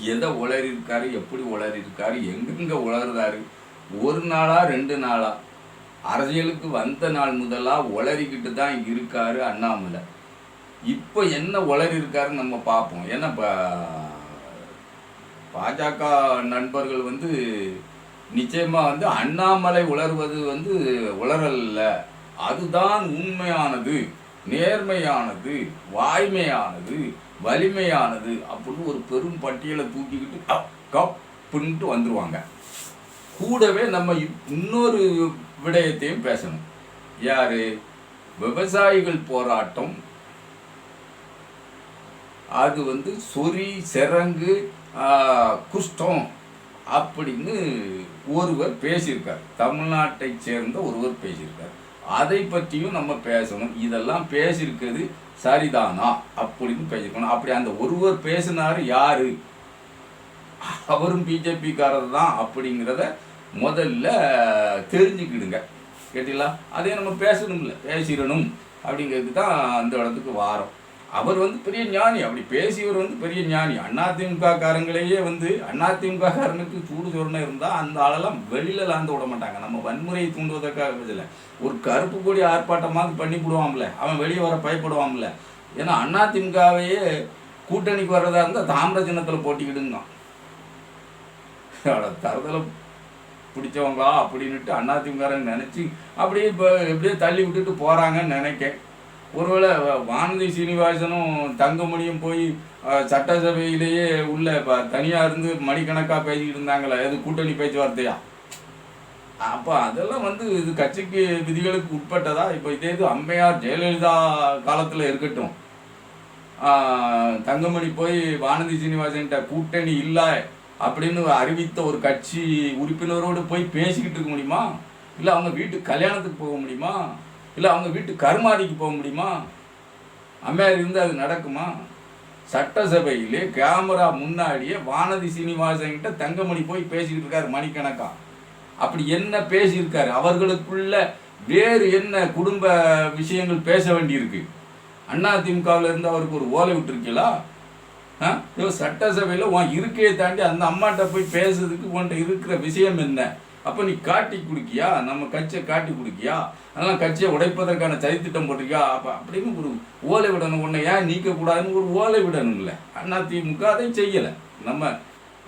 எதை உளறி இருக்காரு எப்படி உளறி இருக்காரு எங்கெங்க உளறுறாரு ஒரு நாளா ரெண்டு நாளா? அரசியலுக்கு வந்த நாள் முதலாக உளறிக்கிட்டு தான் இருக்காரு அண்ணாமலை. இப்போ என்ன உளறி இருக்காருன்னு நம்ம பார்ப்போம். ஏன்னா இப்போ பாஜக நண்பர்கள் வந்து நிச்சயமாக வந்து அண்ணாமலை உளர்வது வந்து உளரல்ல அதுதான் உண்மையானது நேர்மையானது வாய்மையானது. வலிமையானது அப்படின்னு ஒரு பெரும் பட்டியலை தூக்கிக்கிட்டு கப் கப்புன்ட்டு வந்துருவாங்க. கூடவே நம்ம இன்னொரு விடயத்தையும் பேசணும். யாரு? விவசாயிகள் போராட்டம். அது வந்து சொறி செரங்கு ஆஹ், குஷ்டம் அப்படின்னு ஒருவர் பேசியிருக்கார். தமிழ்நாட்டை சேர்ந்த ஒருவர் பேசியிருக்கார். அதை பற்றியும் நம்ம பேசணும். இதெல்லாம் பேசியிருக்கிறது சரிதானா? அப்படின்னு பேசிக்கணும் அப்படி அந்த ஒருவர் பேசினார் யாரு? அவரும் பிஜேபிக்காரர் தான் அப்படிங்கிறத முதல்ல தெரிஞ்சுக்கிடுங்க. கேட்டீங்களா? அதே நம்ம பேசணும்ல. பேசிடணும் அப்படிங்கிறது தான் அந்த இடத்துக்கு வாரம். அவர் வந்து பெரிய ஞானி. அப்படி பேசியவர் வந்து பெரிய ஞானி. அதிமுக காரங்களையே வந்து அதிமுக காரனுக்கு சூடு சொரணை இருந்தால் அந்த ஆளெல்லாம் வெளியில லாந்து விட மாட்டாங்க. நம்ம வன்முறையை தூண்டுவதற்காக இதில் ஒரு கருப்பு கொடி ஆர்ப்பாட்டமாக பண்ணி விடுவான்ல அவன் வெளியே வர பயப்படுவான்ல ஏன்னா அதிமுகவையே கூட்டணிக்கு வர்றதா இருந்தால் தாமிர சின்னத்தில் போட்டிக்கிடுங்க தரத்தில் பிடிச்சவங்களா? அப்படின்னுட்டு அதிமுகன்னு நினச்சி அப்படியே இப்போ எப்படியே தள்ளி விட்டுட்டு போகிறாங்கன்னு நினைக்கேன். ஒருவேளை வானதி சீனிவாசனும் தங்கமணியும் போய் சட்டசபையிலேயே உள்ள இப்போ தனியாக இருந்து மணிக்கணக்காக பேசிக்கிட்டு இருந்தாங்களே எது கூட்டணி பேச்சுவார்த்தையா? அப்போ அதெல்லாம் வந்து இது கட்சிக்கு விதிகளுக்கு உட்பட்டதா? இப்போ இதே இது அம்மையார் ஜெயலலிதா காலத்தில் இருக்கட்டும். தங்கமணி போய் வானதி சீனிவாசன்கிட்ட கூட்டணி இல்லை அப்படின்னு அறிவித்த ஒரு கட்சி உறுப்பினரோடு போய் பேசிக்கிட்டு இருக்க முடியுமா? இல்லை அவங்க வீட்டு கல்யாணத்துக்கு போக முடியுமா? இல்லை அவங்க வீட்டு கருமாதிக்கு போக முடியுமா? அம்மையார் இருந்து அது நடக்குமா? சட்டசபையிலே கேமரா முன்னாடியே வானதி சீனிவாசன்கிட்ட தங்கமணி போய் பேசிக்கிட்டு இருக்காரு மணிக்கணக்கா. அப்படி என்ன பேசியிருக்காரு? அவர்களுக்குள்ள வேறு என்ன குடும்ப விஷயங்கள் பேச வேண்டியிருக்கு? அண்ணா திமுகவில் இருந்து அவருக்கு ஒரு ஓலை விட்டுருக்கீங்களா? ஆ? சட்டசபையில் உன் இருக்கையை தாண்டி அந்த அம்மாட்ட போய் பேசுறதுக்கு உன்கிட்ட இருக்கிற விஷயம் என்ன? அப்போ நீ காட்டி கொடுக்கியா? நம்ம கட்சியை காட்டி கொடுக்கியா? அதெல்லாம் கட்சியை உடைப்பதற்கான சதித்திட்டம் போட்டிருக்கியா? அப்போ அப்படின்னு ஒரு ஓலை விடணும். உன்னை ஏன் நீக்கக்கூடாதுன்னு ஒரு ஓலை விடணும்ல. அண்ணா திமுக அதை செய்யலை. நம்ம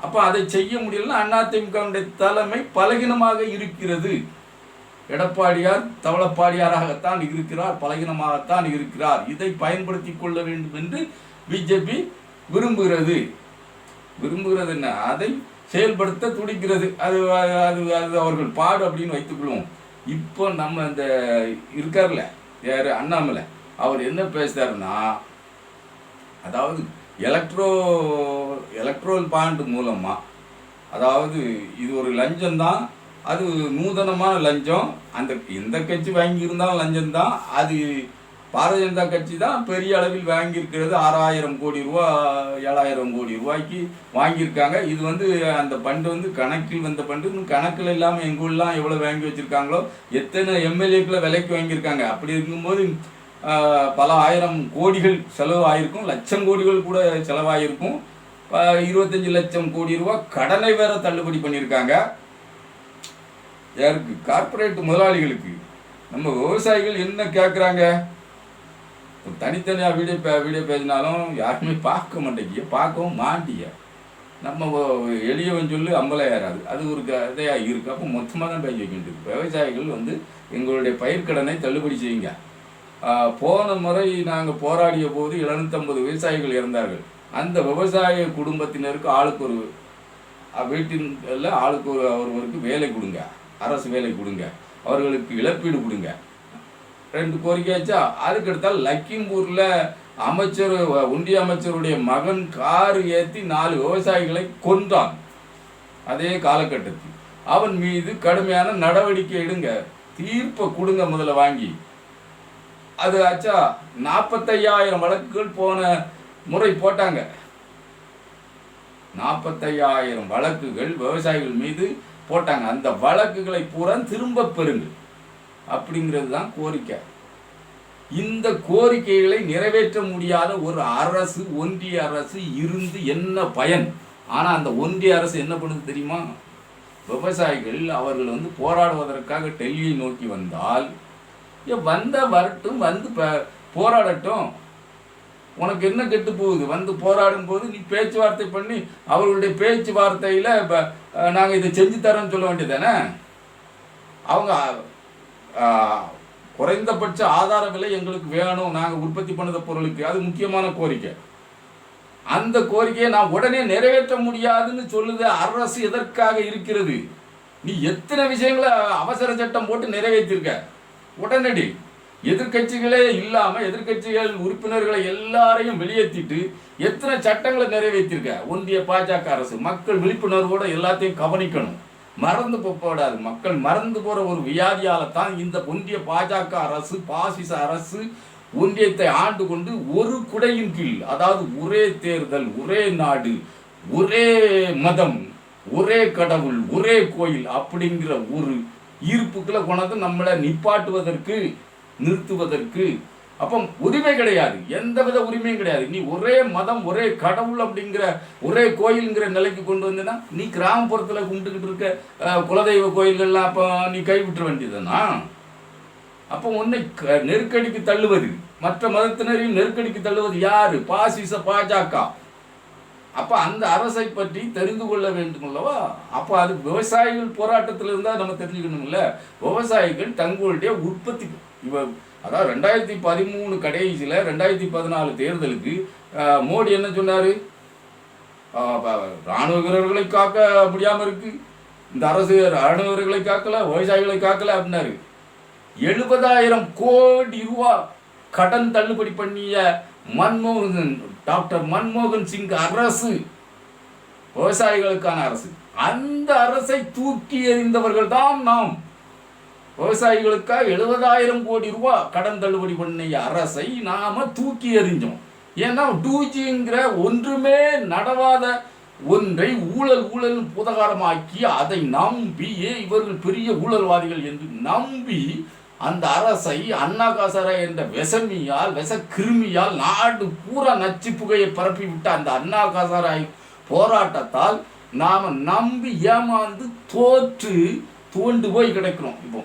அப்போ அதை செய்ய முடியலன்னா அதிமுகவுடைய தலைமை பலகீனமாக இருக்கிறது. எடப்பாடியார் தவளப்பாடியாராகத்தான் இருக்கிறார். பலகீனமாகத்தான் இருக்கிறார். இதை பயன்படுத்தி கொள்ள வேண்டும் என்று பிஜேபி விரும்புகிறது. விரும்புகிறது என்ன? அதை செயல்படுத்த துடிக்கிறது. அது அது அது அவர்கள் பாடு அப்படின்னு வைத்துக்கொள்வோம் இப்போ நம்ம இந்த இருக்கார்ல யார்? அண்ணாமலை. அவர் என்ன பேசுகிறாருன்னா அதாவது எலக்ட்ரோ எலக்ட்ரோல் பாண்ட் மூலமாக அதாவது இது ஒரு லஞ்சம் தான் அது நூதனமான லஞ்சம். அந்த எந்த கட்சி வாங்கியிருந்தாலும் லஞ்சம்தான். அது பாரதிய ஜனதா கட்சி தான் பெரிய அளவில் வாங்கியிருக்கிறது. ஆறாயிரம் கோடி ரூபா ஏழாயிரம் கோடி ரூபாய்க்கு வாங்கியிருக்காங்க. இது வந்து அந்த பண்டு வந்து கணக்கில் வந்த பண்டு. இன்னும் கணக்கில் இல்லாமல் எங்கள் ஊர்லாம் எவ்வளோ வாங்கி வச்சுருக்காங்களோ எத்தனை எம்எல்ஏக்களை விலைக்கு வாங்கியிருக்காங்க. அப்படி இருக்கும்போது பல ஆயிரம் கோடிகள் செலவு ஆயிருக்கும் லட்சம் கோடிகள் கூட செலவாயிருக்கும். இருபத்தஞ்சி லட்சம் கோடி ரூபா கடனை வேற தள்ளுபடி பண்ணியிருக்காங்க. யாருக்கு? கார்பரேட் முதலாளிகளுக்கு. நம்ம விவசாயிகள் என்ன கேட்குறாங்க தனித்தனியாக வீடியோ பே வீடியோ பேசினாலும் யாருமே பார்க்க மாட்டேங்கிய பார்க்கவும் மாட்டிய. நம்ம எளியவன் சொல்லு அம்பலம் ஏறாது. அது ஒரு கதையாக இருக்குது அப்போ மொத்தமாக தான் பேசி வைக்க வேண்டியது. விவசாயிகள் வந்து எங்களுடைய பயிர்க்கடனை தள்ளுபடி செய்யுங்க. போன முறை நாங்கள் போராடிய போது எழுநூத்தம்பது விவசாயிகள் இறந்தார்கள். அந்த விவசாய குடும்பத்தினருக்கு ஆளுக்கு ஒரு வீட்டின் ஆளுக்கு ஒரு ஒருவருக்கு வேலை கொடுங்க. அரசு வேலை கொடுங்க. அவர்களுக்கு இழப்பீடு கொடுங்க. ரெண்டு கோரிக்கை ஆச்சா? அதுக்கடுத்தால் லக்கிம்பூரில் அமைச்சர் ஒன்றிய அமைச்சருடைய மகன் கார் ஏற்றி நாலு விவசாயிகளை கொன்றான். அதே காலகட்டத்தில். அவன் மீது கடுமையான நடவடிக்கை எடுங்க. தீர்ப்பை கொடுங்க முதல்ல வாங்கி. அது ஆச்சா? நாற்பத்தையாயிரம் வழக்குகள் போன முறை போட்டாங்க. நாற்பத்தையாயிரம் வழக்குகள் விவசாயிகள் மீது போட்டாங்க. அந்த வழக்குகளை பூரா திரும்ப பெறுங்கள். அப்படிங்கிறது தான் கோரிக்கை. இந்த கோரிக்கைகளை நிறைவேற்ற முடியாத ஒரு அரசு ஒன்றிய அரசு இருந்து என்ன பயன்? ஆனால் அந்த ஒன்றிய அரசு என்ன பண்ணுது தெரியுமா? விவசாயிகள் அவர்கள் வந்து போராடுவதற்காக டெல்லியை நோக்கி வந்தால் வந்த வரட்டும் வந்து போராடட்டும். உனக்கு என்ன கெட்டு போகுது? வந்து போராடும் போது நீ பேச்சுவார்த்தை பண்ணி அவர்களுடைய பேச்சுவார்த்தையில் இப்போ நாங்கள் இதை செஞ்சு தரோம்னு சொல்ல வேண்டியதானே அவங்க குறைந்தபட்ச ஆதார விலை எங்களுக்கு வேணும். நாங்கள் உற்பத்தி பண்ணத பொருளுக்கு. அது முக்கியமான கோரிக்கை. அந்த கோரிக்கையை நான் உடனே நிறைவேற்ற முடியாதுன்னு சொல்லுது அரசு எதற்காக இருக்கிறது? நீ எத்தனை விஷயங்களை அவசர சட்டம் போட்டு நிறைவேற்றிருக்க? உடனடி எதிர்க்கட்சிகளே இல்லாமல் எதிர்கட்சிகள் உறுப்பினர்களை எல்லாரையும் வெளியேற்றிட்டு எத்தனை சட்டங்களை நிறைவேற்றிருக்க? ஒன்றிய பாஜக அரசு. மக்கள் விழிப்புணர்வோட எல்லாத்தையும் கவனிக்கணும். மறந்து போகக்கூடாது மக்கள் மறந்து போகிற ஒரு வியாதியால் தான் இந்த ஒன்றிய பாஜக அரசு பாசிச அரசு ஒன்றியத்தை ஆண்டு கொண்டு ஒரு குடையின் கீழ் அதாவது ஒரே தேர்தல் ஒரே நாடு ஒரே மதம் ஒரே கடவுள் ஒரே கோயில் அப்படிங்கிற ஒரு ஈர்ப்புக்களை கொண்டாந்து நம்மளை நிப்பாட்டுவதற்கு நிறுத்துவதற்கு அப்போ உரிமை கிடையாது. எந்தவித உரிமையும் கிடையாது. நீ ஒரே மதம் ஒரே கடவுள் அப்படிங்கிற ஒரே கோயிலுங்கிற நிலைக்கு கொண்டு வந்தேன்னா நீ கிராமப்புறத்தில் கும்பிட்டுக்கிட்டு இருக்க குலதெய்வ கோயில்கள்லாம் அப்போ நீ கைவிட்டுற வேண்டியதுனா அப்போ உன்னை க- நெருக்கடிக்கு தள்ளுவது மற்ற மதத்தினரையும் நெருக்கடிக்கு தள்ளுவது யாரு? பாசிச பாஜக. அப்போ அந்த அரசை பற்றி தெரிந்து கொள்ள வேண்டும் அல்லவா? அப்போ அது விவசாயிகள் போராட்டத்தில் இருந்தால் நம்ம தெரிஞ்சுக்கணும்ல. விவசாயிகள் தங்களுடைய உற்பத்தி இவ அதாவது ரெண்டாயிரத்தி பதிமூணு கடைசியில் ரெண்டாயிரத்தி பதினாலு தேர்தலுக்கு மோடி என்ன சொன்னார்? இராணுவ ராணுவ வீரர்களை காக்க முடியாமல் இருக்கு. இந்த அரசு ராணுவ வீரர்களை காக்கல விவசாயிகளை காக்கல அப்படின்னாரு. எழுபதாயிரம் கோடி ரூபா கடன் தள்ளுபடி பண்ணிய மன்மோகன் டாக்டர் மன்மோகன் சிங் அரசு விவசாயிகளுக்கான அரசு. அந்த அரசை தூக்கி எறிந்தவர்கள் தான் நாம். விவசாயிகளுக்காக எழுபதாயிரம் கோடி ரூபா கடன் தள்ளுபடி பண்ணிய அரசை நாம தூக்கி எறிஞ்சோம். ஏன்னா டூஜிங்கிற ஒன்றுமே நடவாத ஒன்றை ஊழல் ஊழல் புதகாரமாக்கி அதை நம்பி ஏ இவர்கள் பெரிய ஊழல்வாதிகள் என்று நம்பி அந்த அரசை அண்ணா காசரா என்ற விஷமியால் விஷ கிருமியால் நாடு பூரா நச்சு புகையை பரப்பி விட்ட அந்த அண்ணா காசராய் போராட்டத்தால் நாம் நம்பி ஏமாந்து தோற்று தோண்டு போய் கிடைக்கிறோம். இப்போ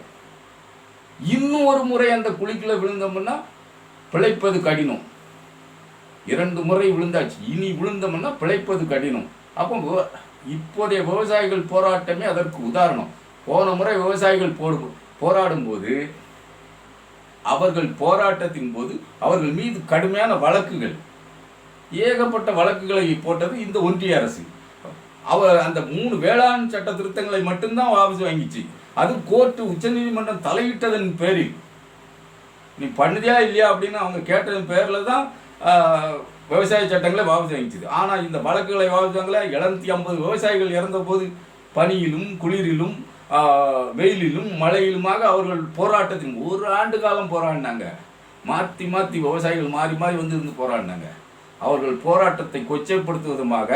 இன்னும் ஒரு முறை அந்த குழிக்குள்ள விழுந்தோம்னா பிழைப்பது கடினம். இரண்டு முறை விழுந்தாச்சு. இனி விழுந்தோம்னா பிழைப்பது கடினம். அப்போ இப்போதைய விவசாயிகள் போராட்டமே அதற்கு உதாரணம். போன முறை விவசாயிகள் போடு போராடும்போது அவர்கள் போராட்டத்தின் போது அவர்கள் மீது கடுமையான வழக்குகள். ஏகப்பட்ட வழக்குகளை போட்டது இந்த ஒன்றிய அரசு. அவ அந்த மூணு வேளாண் சட்ட திருத்தங்களை மட்டும்தான் வாபஸ் வாங்கிச்சு. அது கோர்ட்டு உச்சநீதிமன்றம் தலையிட்டதன் பேரில். நீ பண்ணுதியா இல்லையா அப்படின்னு அவங்க கேட்டதன் பேரில் தான் விவசாய சட்டங்களை வாபஸ் வாங்கிச்சுது ஆனால் இந்த வழக்குகளை வாபஸ் எழுநூத்தி ஐம்பது விவசாயிகள் இறந்தபோது பனியிலும் குளிரிலும் வெயிலிலும் மழையிலுமாக அவர்கள் போராட்டத்தின் ஒரு ஆண்டு காலம் போராடினாங்க. மாற்றி மாற்றி விவசாயிகள் மாறி மாறி வந்து இருந்து போராடினாங்க. அவர்கள் போராட்டத்தை கொச்சைப்படுத்துவதுமாக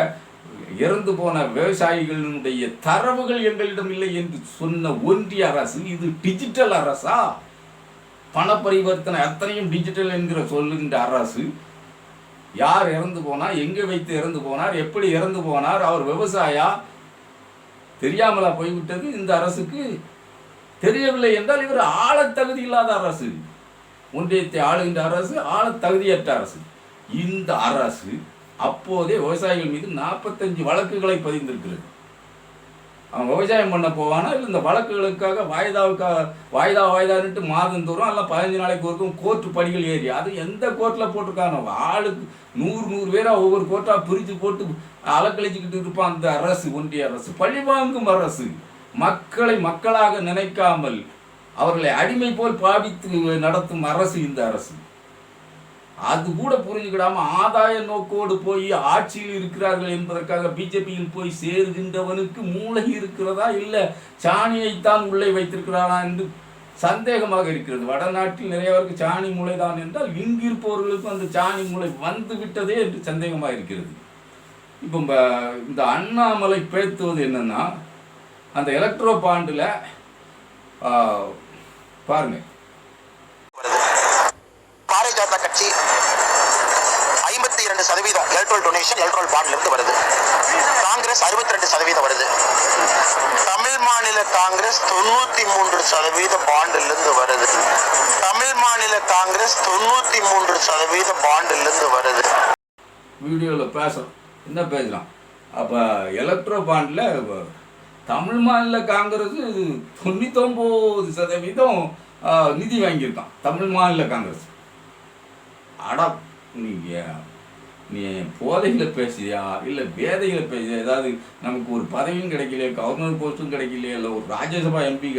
இறந்து போன விவசாயிகளினுடைய தரவுகள் எங்களிடம் இல்லை என்று சொன்ன ஒன்றிய அரசு இது டிஜிட்டல் அரசா? பண பரிவர்த்தனை அத்தனையும் டிஜிட்டல் என்கிற சொல்லுகின்ற அரசு. யார் இறந்து போனார்? எங்கே வைத்து இறந்து போனார்? எப்படி இறந்து போனார்? அவர் விவசாயா? தெரியாமலா போய்விட்டது? இந்த அரசுக்கு தெரியவில்லை என்றால் இவர் ஆளத் தகுதி இல்லாத அரசு. ஒன்றியத்தை ஆளுகின்ற அரசு ஆளத் தகுதியற்ற அரசு. இந்த அரசு அப்போதே விவசாயிகள் மீது நாற்பத்தஞ்சு வழக்குகளை பதிந்திருக்கிறது. அவன் விவசாயம் பண்ண போவானா? இல்லை இந்த வழக்குகளுக்காக வாய்தாவுக்காக வாய்தா வாய்தான்ட்டு மாதந்தோறும் அல்ல பதினஞ்சு நாளைக்கு ஒருக்கும் கோர்ட்டு படிகள் ஏறி அது எந்த கோர்ட்டில் போட்டிருக்காங்க ஆளுக்கு நூறு நூறு பேராக ஒவ்வொரு கோர்ட்டாக பிரித்து போட்டு அலக்கழிச்சுக்கிட்டு இருப்பான் அந்த அரசு ஒன்றிய அரசு பழிவாங்கும் அரசு. மக்களை மக்களாக நினைக்காமல் அவர்களை அடிமை போல் பாவித்து நடத்தும் அரசு இந்த அரசு. அது கூட புரிஞ்சுக்கிடாம ஆதாய நோக்கோடு போய் ஆட்சியில் இருக்கிறார்கள் என்பதற்காக பிஜேபியில் போய் சேருகின்றவனுக்கு மூளை இருக்கிறதா இல்லை சாணியைத்தான் உள்ளே வைத்திருக்கிறானா என்று சந்தேகமாக இருக்கிறது. வடநாட்டில் நிறையவருக்கு சாணி மூளைதான் என்றால் இங்கு இருப்பவர்களுக்கும் அந்த சாணி மூளை வந்து விட்டதே என்று சந்தேகமாக இருக்கிறது. இப்போ இந்த அண்ணாமலை பேத்துவது என்னன்னா அந்த எலக்ட்ரோ பாண்டில் பாருங்க. பாரதிய ஜனதா கட்சி சதவீதம் எலக்ட்ரல் டொனேஷன் எலக்ட்ரல் பாண்ட்ல இருந்து வருது. காங்கிரஸ் அறுபத்தி ரெண்டு சதவீதம் வருது. தமிழ் மாநில காங்கிரஸ் தொண்ணூத்தி மூன்று சதவீத பாண்டில் இருந்து வருது. தமிழ் மாநில காங்கிரஸ் தொண்ணூத்தி மூன்று சதவீத பாண்டில் இருந்து வருது. வீடியோவில் பேசுகிறோம் என்ன பேசலாம்? அப்போ எலக்ட்ரோ பாண்டில் தமிழ் மாநில காங்கிரஸ் தொண்ணூத்தொம்பது சதவீதம் நிதி வாங்கியிருக்கான். தமிழ் மாநில காங்கிரஸ். அடா நீங்கள் நீ போதையில் பேசுறியா? இல்லை வேதையில் பேசுறியா ஏதாவது நமக்கு ஒரு பதவியும் கிடைக்கல கவர்னர் போஸ்ட்டும் கிடைக்கலையே? இல்லை ஒரு ராஜ்யசபா எம்பி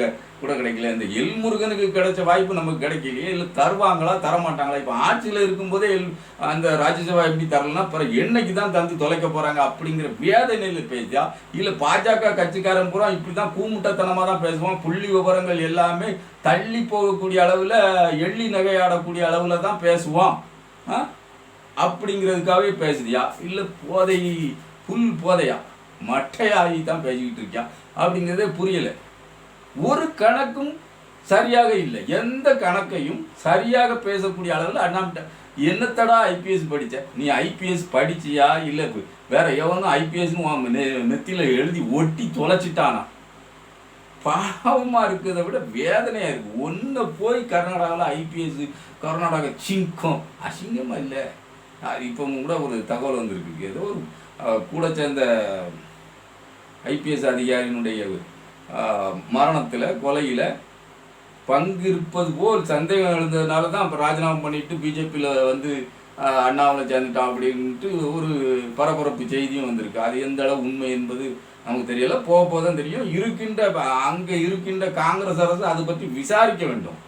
கூட கிடைக்கல இந்த எல் முருகனுக்கு கிடைச்ச வாய்ப்பு நமக்கு கிடைக்கலையே? இல்லை தருவாங்களா? தரமாட்டாங்களா? இப்போ ஆட்சியில் இருக்கும்போதே எல் அந்த ராஜ்யசபா எம்பி தரலன்னா அப்புறம் என்னைக்கு தான் தந்து தொலைக்க போகிறாங்க அப்படிங்கிற வேதனையில் பேசியா? இல்லை பாஜக கட்சிக்காரன் பூரா இப்படி தான் கூமுட்டத்தனமாக தான் பேசுவான். புள்ளி விவரங்கள் எல்லாமே தள்ளி போகக்கூடிய அளவில் எள்ளி நகையாடக்கூடிய அளவில் தான் பேசுவான். ஆ? அப்படிங்கிறதுக்காகவே பேசுதியா இல்லை போதை புல் போதையா? மட்டையாகி தான் பேசிக்கிட்டு இருக்கியா? அப்படிங்கிறதே புரியலை. ஒரு கணக்கும் சரியாக இல்லை. எந்த கணக்கையும் சரியாக பேசக்கூடிய அளவில் அண்ணாமிட்ட என்னத்தடா ஐபிஎஸ் படித்த நீ ஐபிஎஸ் படிச்சியா? இல்லை வேற எவனும் ஐபிஎஸ்னு நெத்தியில் எழுதி ஒட்டி தொலைச்சிட்டானா? பாவமாக இருக்கிறத விட வேதனையாக இருக்குது ஒன்று போய் கர்நாடகாவில் ஐபிஎஸ் கர்நாடகா சிங்கம். அசிங்கமாக இல்லை. இப்போ கூட ஒரு தகவல் வந்திருக்கு. ஏதோ ஒரு கூட சேர்ந்த ஐபிஎஸ் அதிகாரியினுடைய மரணத்தில் கொலையில் பங்கு இருப்பது போல் சந்தேகம் எழுந்ததுனால தான் அப்போ ராஜினாமா பண்ணிட்டு பிஜேபியில் வந்து அண்ணாவில் சேர்ந்துட்டான் அப்படின்ட்டு ஒரு பரபரப்பு செய்தியும் வந்திருக்கு. அது எந்த அளவு உண்மை என்பது நமக்கு தெரியல. போக போக தான் தெரியும். இருக்கின்ற அங்கே இருக்கின்ற காங்கிரஸ் அரசு அதை பற்றி விசாரிக்க வேண்டும்.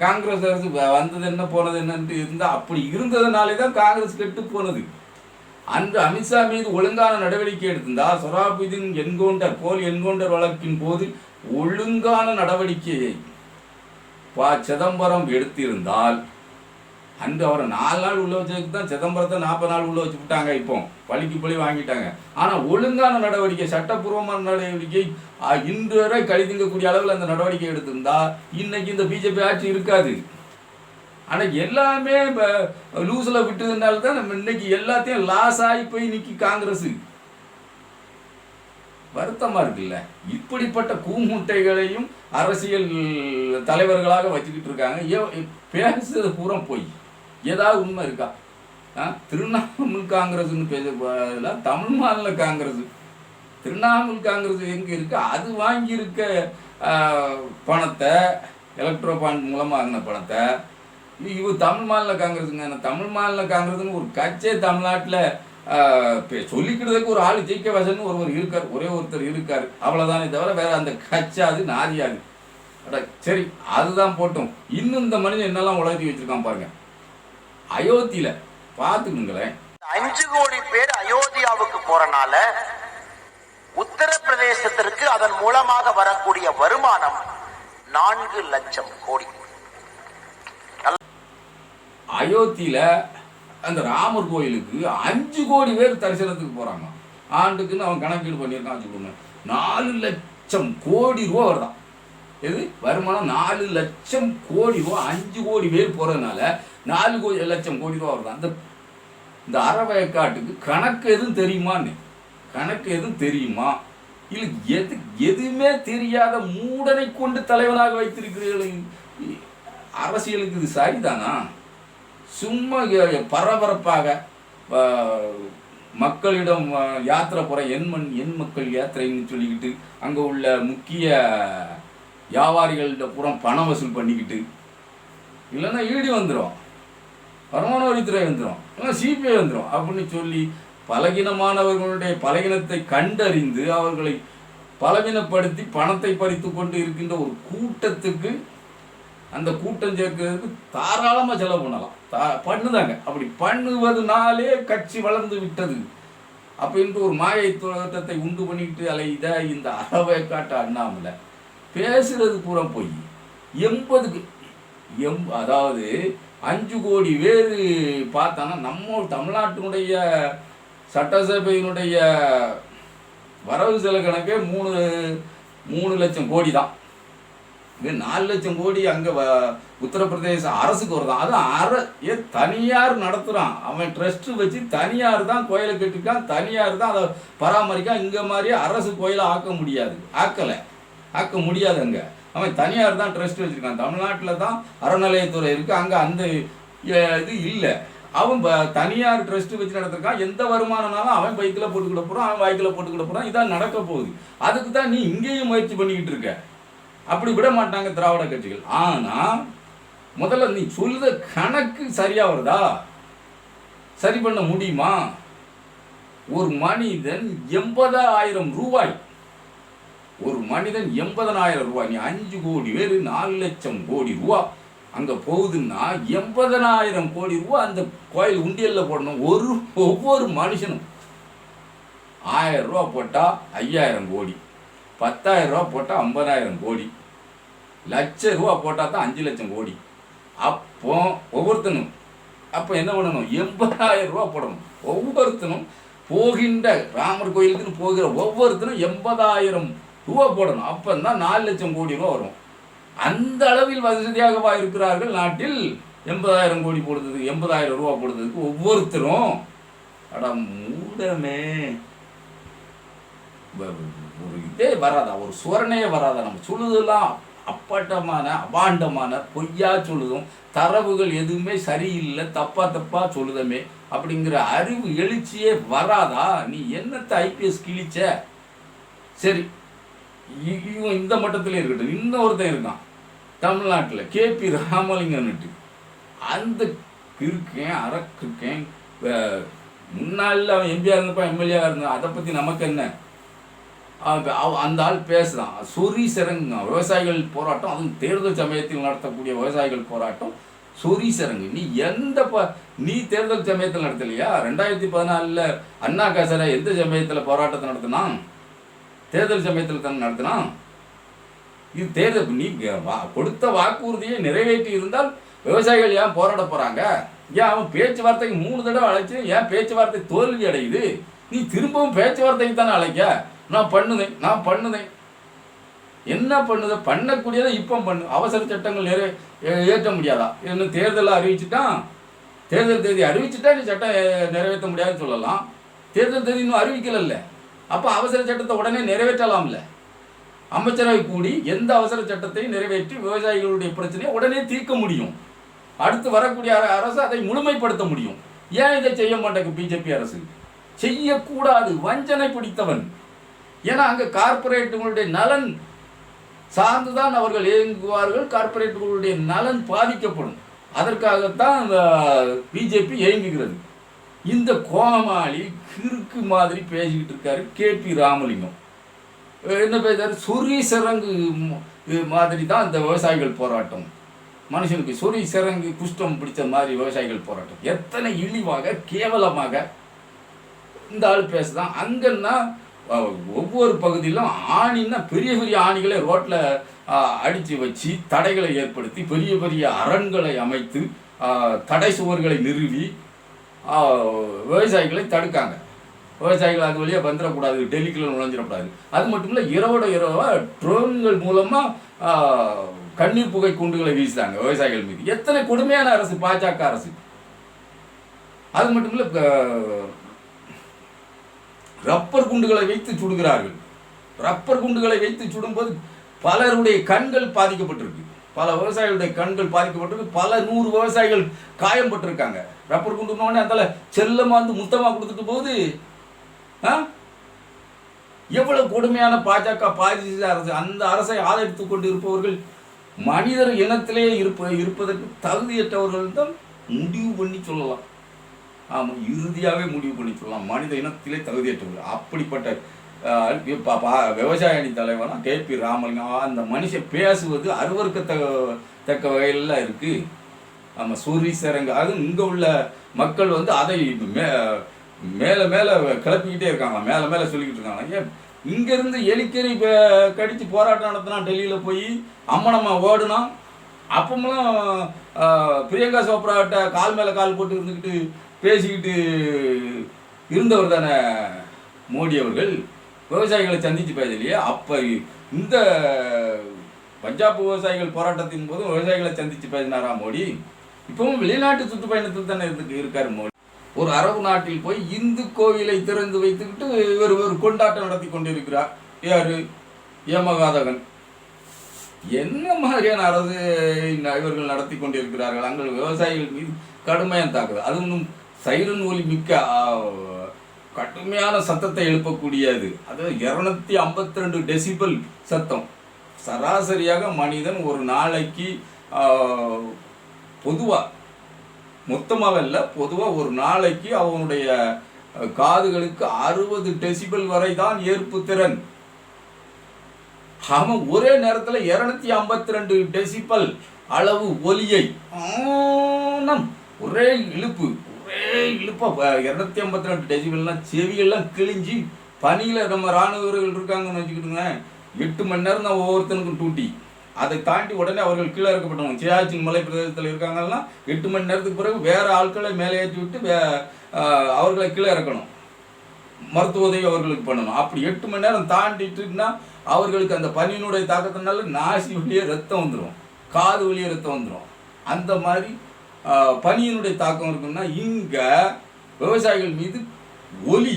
காங்கிரஸ் அரசு வந்தது என்ன போனது என்னன்ட்டு இருந்தால் அப்படி இருந்ததுனாலே தான் காங்கிரஸ் கெட்டு போனது. அன்று அமித்ஷா மீது ஒழுங்கான நடவடிக்கை எடுத்திருந்தால் சொராபுதீன் என்கவுண்டர் போல் என்கவுண்டர் வழக்கின் போது ஒழுங்கான நடவடிக்கையை பா சிதம்பரம் எடுத்திருந்தால் அன்று அவரை நாலு நாள் உள்ள வச்சதுக்கு தான் சிதம்பரத்தை நாற்பது நாள் உள்ள வச்சு விட்டாங்க இப்போ. பழிக்கு பழி வாங்கிட்டாங்க. ஆனால் ஒழுங்கான நடவடிக்கை சட்டப்பூர்வமான நடவடிக்கை இன்று வரை கழிதுங்கக்கூடிய அளவில் அந்த நடவடிக்கை எடுத்திருந்தா இன்னைக்கு இந்த பிஜேபி ஆட்சி இருக்காது. ஆனால் எல்லாமே இப்போ லூஸில் விட்டதுனால தான் நம்ம இன்னைக்கு எல்லாத்தையும் லாஸ் ஆகி போய் நிற்கி காங்கிரஸ். வருத்தமாக இருக்குல்ல? இப்படிப்பட்ட கூமுட்டைகளையும் அரசியல் தலைவர்களாக வச்சுக்கிட்டு இருக்காங்க. ஏ- பேசுறது பூரா போய். ஏதாவது உண்மை இருக்கா? ஆ? திரிணாமுல் காங்கிரஸ்னு பேச தமிழ் மாநில காங்கிரஸ். திரிணாமுல் காங்கிரஸ் எங்கே இருக்கு? அது வாங்கியிருக்க பணத்தை எலக்ட்ரோ பாண்ட் மூலமாக வாங்கின பணத்தை இவர் தமிழ் மாநில காங்கிரஸுங்க. தமிழ் மாநில காங்கிரஸ்னு ஒரு கட்சியே தமிழ்நாட்டில் சொல்லிக்கிறதுக்கு ஒரு ஆள் ஜெயிக்க வசன் ஒருவர் இருக்கார். ஒரே ஒருத்தர் இருக்கார். அவ்வளோதானே தவிர வேற அந்த கட்சி அது நாதியாது அட சரி அதுதான் போட்டோம். இன்னும் இந்த மனிதன் என்னெல்லாம் உலகத்தி வச்சிருக்கான் பாருங்க. அயோத்தியில. பார்த்துக்குங்களேன். அஞ்சு கோடி பேர் அயோத்தியாவுக்கு போறனால உத்தரப்பிரதேசத்திற்கு அதன் மூலமாக வரக்கூடிய வருமானம் நான்கு லட்சம் கோடி. அயோத்தியில அந்த ராமர் கோயிலுக்கு அஞ்சு கோடி பேர் தரிசனத்துக்கு போறாங்க. ஆண்டுக்குன்னு அவன் கணக்கீடு பண்ணியிருக்கான் வச்சுக்கோங்க. நாலு லட்சம் கோடி ரூபா வருதான். எது? வருமானம் நாலு லட்சம் கோடி ரூபா அஞ்சு கோடி பேர் போறதுனால நாலு கோடி லட்சம் கோடி ரூபா வருது. அந்த இந்த அறவயக்காட்டுக்கு கணக்கு எதுவும் தெரியுமான்னு? கணக்கு எதுவும் தெரியுமா? இல்லை எது எதுவுமே தெரியாத மூடனை கொண்டு தலைவனாக வைத்திருக்கிறீர்கள். அரசியலுக்கு இது சரிதானா? சும்மா பரபரப்பாக மக்களிடம் யாத்திரை போகிற எண்மண் எண் மக்கள் யாத்திரைன்னு சொல்லிக்கிட்டு அங்கே உள்ள முக்கிய வியாபாரிகள்கிட்ட பூரா பணம் வசூல் பண்ணிக்கிட்டு இல்லைன்னா ஈடி வந்துடும் வருமான வரித்துறை வந்துடும் இல்லைன்னா சிபிஐ வந்துடும் அப்படின்னு சொல்லி பலகீனமானவர்களுடைய பலகீனத்தை கண்டறிந்து அவர்களை பலவீனப்படுத்தி பணத்தை பறித்து கொண்டு இருக்கின்ற ஒரு கூட்டத்துக்கு அந்த கூட்டம் சேர்க்கிறதுக்கு தாராளமாக செலவு பண்ணலாம். தா பண்ணுதாங்க. அப்படி பண்ணுவதுனாலே கட்சி வளர்ந்து விட்டது. அப்படின்ட்டு ஒரு மாயை தோட்டத்தை உண்டு பண்ணிக்கிட்டு அலைத இந்த அறவேக்காட்டு அண்ணாமலை. பேசுறது பூரா போய். எண்பதுக்கு எம் அதாவது அஞ்சு கோடி பேர் பார்த்தாங்கன்னா நம்ம தமிழ்நாட்டினுடைய சட்டசபையினுடைய வரவு செலவு கணக்கே மூணு மூணு லட்சம் கோடி தான். இது நாலு லட்சம் கோடி அங்கே உத்தரப்பிரதேச அரசுக்கு வருதான் அது அர ஏ தனியார் நடத்துகிறான் அவன் ட்ரஸ்ட்டு வச்சு தனியார் தான் கோயிலை கட்டிருக்கான் தனியார் தான் அதை பராமரிக்கான். இங்கே மாதிரி அரசு கோயிலை ஆக்க முடியாது. ஆக்கலை. ஆக்க முடியாது அங்கே. அவன் தனியார் தான் ட்ரஸ்ட் வச்சுருக்கான். தமிழ்நாட்டில் தான் அறநிலையத்துறை இருக்குது அங்கே அந்த இது இல்லை. அவன் ப- தனியார் ட்ரஸ்ட் வச்சு நடத்திருக்கான். எந்த வருமானம்னாலும் அவன் பைக்கில் போட்டுக்கிட போகிறான் அவன் வாய்க்கில் போட்டுக்கிட போகிறான் இதான் நடக்க போகுது. அதுக்கு தான் நீ இங்கேயும் முயற்சி பண்ணிக்கிட்டு இருக்க. அப்படி விட மாட்டாங்க திராவிட கட்சிகள். ஆனால் முதல்ல நீ சொல்லுத கணக்கு சரியாக வருதா? சரி பண்ண முடியுமா? ஒரு மனிதன் எண்பதாயிரம் ரூபாய் ஒரு மனிதன் எண்பதனாயிரம் ரூபாய் நீ அஞ்சு கோடி பேர் நாலு லட்சம் கோடி ரூபா. அங்கே போகுதுன்னா எண்பதனாயிரம் கோடி ரூபா அந்த கோயில் உண்டியலில் போடணும். ஒரு ஒவ்வொரு மனுஷனும் ஆயிரம் ரூபா போட்டால் ஐயாயிரம் கோடி பத்தாயிரம் ரூபா போட்டால் ஐம்பதாயிரம் கோடி லட்ச ரூபா போட்டால் தான் அஞ்சு லட்சம் கோடி. அப்போ ஒவ்வொருத்தனும் அப்போ என்ன பண்ணணும்? எண்பதாயிரம் ரூபா போடணும். ஒவ்வொருத்தனும் போகின்ற ராமர் கோயிலுக்குன்னு போகிற ஒவ்வொருத்தனும் எண்பதாயிரம் ரூபா போடணும். அப்போ தான் நாலு லட்சம் கோடி ரூபா வரும். அந்த அளவில் வசதியாகவா இருக்கிறார்கள் நாட்டில்? எண்பதாயிரம் கோடி போடுறதுக்கு எண்பதாயிரம் ரூபா போடுறதுக்கு ஒவ்வொருத்தரும். அடா மூடமே. ஒரு இதே வராதா? ஒரு சுவரனே வராதா? நம்ம சொல்லுதெல்லாம் அப்பட்டமான அபாண்டமான பொய்யா சொல்லுதும் தரவுகள் எதுவுமே சரியில்லை தப்பா தப்பா சொல்லுதமே அப்படிங்கிற அறிவு எழுச்சியே வராதா? நீ என்னத்தை ஐபிஎஸ் கிழிச்ச? சரி இவன் இந்த மட்டத்திலே இருக்கட்டும். இன்னொருத்தன் இருக்கான் தமிழ்நாட்டில் கேபி ராமலிங்கன்னுட்டு அந்த இருக்கேன் அரக்கிருக்கேன் முன்னாள் அவன் எம்பியாக இருந்தப்ப எம்எல்ஏவாக இருந்தான் அதை பற்றி நமக்கு என்ன? அவன் அவ- அந்த ஆள் பேசுகிறான் சொறி சிறங்குங்க விவசாயிகள் போராட்டம் அதுவும் தேர்தல் சமயத்தில் நடத்தக்கூடிய விவசாயிகள் போராட்டம் சொறி சிறங்கு நீ எந்த ப நீ தேர்தல் சமயத்தில் நடத்தலையா? ரெண்டாயிரத்தி பதினாலில் அண்ணா கசரை எந்த சமயத்தில் போராட்டத்தை நடத்தினான்? தேர்தல் சமயத்தில் தான் நடத்தினான் இது தேர்தல் நீ வா- கொடுத்த வாக்குறுதியை நிறைவேற்றி இருந்தால் விவசாயிகள் ஏன் போராட போகிறாங்க ஏன் அவன் பேச்சுவார்த்தைக்கு மூணு தடவை அழைச்சி ஏன் பேச்சுவார்த்தை தோல்வி அடையுது? நீ திரும்பவும் பேச்சுவார்த்தைக்கு தானே அழைக்க? நான் பண்ணுதேன் நான் பண்ணுதேன். என்ன பண்ணுது? பண்ணக்கூடியதை இப்போ பண்ணு. அவசர சட்டங்கள் நிறை ஏற்ற முடியாதா? இன்னும் தேர்தலை அறிவிச்சுட்டான் தேர்தல் தேதி அறிவிச்சுட்டா நீ சட்டம் நிறைவேற்ற முடியாதுன்னு சொல்லலாம். தேர்தல் தேதி இன்னும் அறிவிக்கலல்ல. அப்போ அவசர சட்டத்தை உடனே நிறைவேற்றலாம்ல. அமைச்சரவை கூடி எந்த அவசர சட்டத்தையும் நிறைவேற்றி விவசாயிகளுடைய பிரச்சனையை உடனே தீர்க்க முடியும். அடுத்து வரக்கூடிய அரசு அதை முழுமைப்படுத்த முடியும். ஏன் இதை செய்ய மாட்டேங்க பிஜேபி அரசு? செய்யக்கூடாது. வஞ்சனை பிடித்தவன். ஏன்னா அங்கே கார்பரேட்டுகளுடைய நலன் சார்ந்துதான் அவர்கள் இயங்குவார்கள். கார்ப்பரேட்டுகளுடைய நலன் பாதிக்கப்படும். அதற்காகத்தான் பிஜேபி இயங்குகிறது. இந்த கோமாளி கிறுக்கு மாதிரி பேசிக்கிட்டு இருக்காரு கேபி ராமலிங்கம். என்ன பேசுறாரு? சொறி சிறங்கு இது மாதிரி தான் இந்த விவசாயிகள் போராட்டம். மனுஷனுக்கு சொறி சிறங்கு குஷ்டம் பிடிச்ச மாதிரி விவசாயிகள் போராட்டம். எத்தனை இழிவாக கேவலமாக இந்த ஆள் பேசுதான் அங்கன்னா ஒவ்வொரு பகுதியிலும் ஆணின்னா பெரிய பெரிய ஆணிகளை ரோட்டில் அடித்து வச்சு தடைகளை ஏற்படுத்தி பெரிய பெரிய அரண்களை அமைத்து தடை சுவர்களை நிறுவி விவசாயிகளை தடுக்காங்க. விவசாயிகள் அது வழியாக வந்துடக்கூடாது டெல்லிக்குள்ள நுழைஞ்சிடக்கூடாது. அது மட்டும் இல்லை இரவோட இரவா ட்ரோன்கள் மூலமாக கண்ணீர் புகை குண்டுகளை வீசுறாங்க விவசாயிகள் மீது. எத்தனை கொடுமையான அரசு பாஜக அரசு. அது மட்டும் இல்லை ரப்பர் குண்டுகளை வைத்து சுடுகிறார்கள். ரப்பர் குண்டுகளை வைத்து சுடும்போது பலருடைய கண்கள் பாதிக்கப்பட்டிருக்கு. பல விவசாயிகளுடைய கண்கள் பாதிக்கப்பட்டிருக்கு. பல நூறு விவசாயிகள் காயம் பட்டிருக்காங்க ரப்பர் குண்டுனோடனே அதில் செல்லமா வந்து முத்தமாக கொடுத்துட்டு போகுது. ஆ? எவ்வளவு கொடுமையான பாஜக பாஜக அரசு அந்த அரசை ஆதரித்து கொண்டு இருப்பவர்கள் மனிதர் இனத்திலே இருப்ப இருப்பதற்கு தகுதியற்றவர்கள் தான் முடிவு பண்ணி சொல்லலாம். ஆமாம் இறுதியாகவே முடிவு பண்ணி சொல்லலாம். மனித இனத்திலே தகுதியற்றவர்கள். அப்படிப்பட்ட விவசாய அணி தலைவனா கே பி ராமலிங்கம் அந்த மனுஷன் பேசுவது அருவருக்கத்தக்க தக்க வகையில் இருக்கு. நம்ம சூரி சரங்க அதுவும் இங்கே உள்ள மக்கள் வந்து அதை மே மேலே மேலே கிளப்பிக்கிட்டே இருக்காங்க. மேலே மேலே சொல்லிக்கிட்டு இருக்காங்க. ஏன்? இங்கேருந்து எலிக்கறி கடித்து போராட்டம் நடத்தினா டெல்லியில் போய் அம்மனம்மா ஓடுனா அப்பமெல்லாம் பிரியங்கா சோப்ராட்ட கால் மேலே கால் போட்டு இருந்துக்கிட்டு பேசிக்கிட்டு இருந்தவர் தானே மோடி அவர்கள். விவசாயிகளை சந்தித்து பேசலையே அப்போ இந்த பஞ்சாப் விவசாயிகள் போராட்டத்தின் போது விவசாயிகளை சந்தித்து பேசினாரா மோடி? இப்பவும் வெளிநாட்டு சுற்றுப்பயணத்தில் தானே இருந்து இருக்கார் மோடி. ஒரு அரபு நாட்டில் போய் இந்து கோவிலை திறந்து வைத்துக்கிட்டு இவர் ஒரு கொண்டாட்டம் நடத்தி கொண்டிருக்கிறார். யாரு? ஏமகாதகன். என்ன மாதிரியான அரசு இவர்கள் நடத்தி கொண்டிருக்கிறார்கள்? அங்கே விவசாயிகள் மீது கடுமையான தாக்குதல். அது இன்னும் சைரன் ஒலி மிக்க கடுமையான சத்தத்தை எழுப்பக்கூடியது. அது இருநூத்தி ஐம்பத்தி ரெண்டு டெசிபல் சத்தம். சராசரியாக மனிதன் ஒரு நாளைக்கு பொதுவாக மொத்தமாக இல்லை பொதுவாக ஒரு நாளைக்கு அவனுடைய காதுகளுக்கு அறுபது டெசிபல் வரை தான் ஏற்பு திறன். அவன் ஒரே நேரத்தில் இருநூத்தி ஐம்பத்தி ரெண்டு டெசிபல் அளவு ஒலியை ஒரே இழுப்பு ஒரே இழுப்பா. இரநூத்தி ஐம்பத்தி ரெண்டு டெசிபிள்லாம் செவியெல்லாம் கிழிஞ்சு பனியில் நம்ம இராணுவ வீரர்கள் இருக்காங்கன்னு வச்சுக்கிட்டுங்க எட்டு மணி நேரம் தான் ஒவ்வொருத்தனுக்கும் டூட்டி அதை தாண்டி உடனே அவர்கள் கீழே இறக்கப்பட்டவங்க சியாச்சின் மலை பிரதேசத்தில் இருக்காங்கன்னா எட்டு மணி நேரத்துக்கு பிறகு வேற ஆட்களை மேலே ஏற்றி விட்டு வே- அவர்களை கீழே இறக்கணும். மருத்துவ உதவி அவர்களுக்கு பண்ணணும். அப்படி எட்டு மணி நேரம் தாண்டிட்டுன்னா அவர்களுக்கு அந்த பனியினுடைய தாக்கத்தினால நாசி வழியே ரத்தம் வந்துடும் காது வழியே ரத்தம் வந்துடும் அந்த மாதிரி பனியினுடைய தாக்கம் இருக்குன்னா இங்கே விவசாயிகள் மீது ஒலி.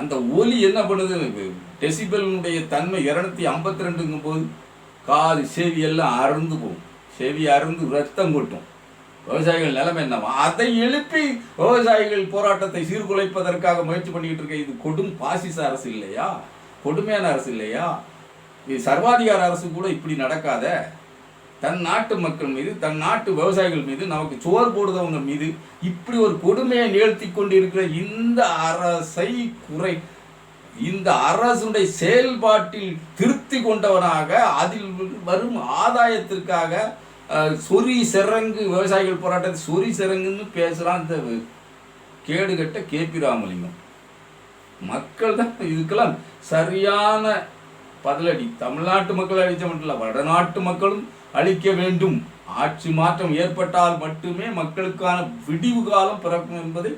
அந்த ஒலி என்ன பண்ணுது டெசிபலினுடைய தன்மை இரநூத்தி ஐம்பத்தி ரெண்டுங்கும் போது காது செவி எல்லாம் அறுந்து போகும். செவி அறுந்து ரத்தம் கொட்டும். விவசாயிகள் நிலைமை என்னவா அதை எழுப்பி விவசாயிகள் போராட்டத்தை சீர்குலைப்பதற்காக முயற்சி பண்ணிக்கிட்டு இருக்க இது கொடும் பாசிச அரசு இல்லையா? கொடுமையான அரசு இல்லையா? இது சர்வாதிகார அரசு கூட இப்படி நடக்காத. தன் நாட்டு மக்கள் மீது தன் நாட்டு விவசாயிகள் மீது நமக்கு சோறு போடுறவங்க மீது இப்படி ஒரு கொடுமையை நிகழ்த்தி கொண்டிருக்கிற இந்த அரசை குறை இந்த அரசுடைய செயல்பாட்டில் திருத்தி கொண்டவனாக அதில் வரும் ஆதாயத்திற்காக சொறி சிறங்கு விவசாயிகள் போராட்டத்தை சொறி சிறங்குன்னு பேசுகிறான் இந்த கேடுகட்ட கேபி ராமலிங்கம். மக்கள் தான் இதுக்கெல்லாம் சரியான பதிலடி. தமிழ்நாட்டு மக்கள் அடித்த மட்டும் இல்லை வடநாட்டு மக்களும் அளிக்க வேண்டும். ஆட்சி மாற்றம் ஏற்பட்டால் மட்டுமே மக்களுக்கான விடிவு காலம் பிறக்கும் என்பதை